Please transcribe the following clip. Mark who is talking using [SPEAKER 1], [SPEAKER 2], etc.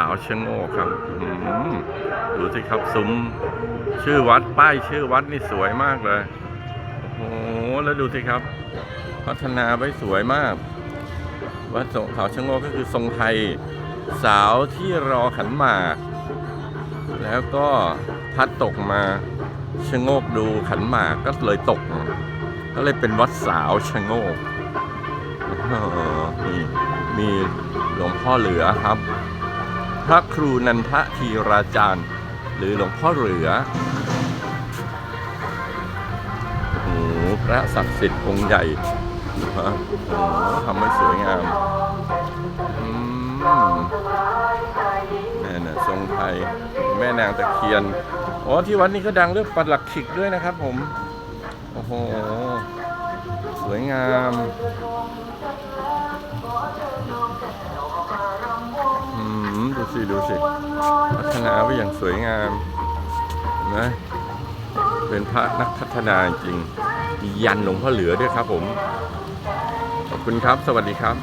[SPEAKER 1] าวชะโงกครับดูสิครับซุ้มชื่อวัดป้ายชื่อวัดนี่สวยมากเลย โอ้โห แล้วดูสิครับ พัฒนาไว้สวยมาก วัดเขาชะโงกก็คือทรงไทย สาวที่รอขันหมาก แล้วก็พัดตกมาชะโงกดูขันหมากก็เลยตก ก็เลยเป็นวัดสาวชะโงกนี่มีหลวงพ่อเหลือครับ พระครูนันทธีราจารย์ หรือหลวงพ่อเหลือโอ้โหพระศักดิ์สิทธิ์องค์ใหญ่ฮะโอ้โหทำให้สวยงามอืมนี่นะทรงไทยแม่นางตะเคียนอ๋อที่วัดนี้ก็ดังเรื่องปัดหลักขิกด้วยนะครับผม โอ้โห สวยงาม ดูสิ พัฒนาไว้อย่างสวยงามนะ เป็นพระนักพัฒนาจริง ยันหลวงพ่อเหลือด้วยครับผม ขอบคุณครับ สวัสดีครับ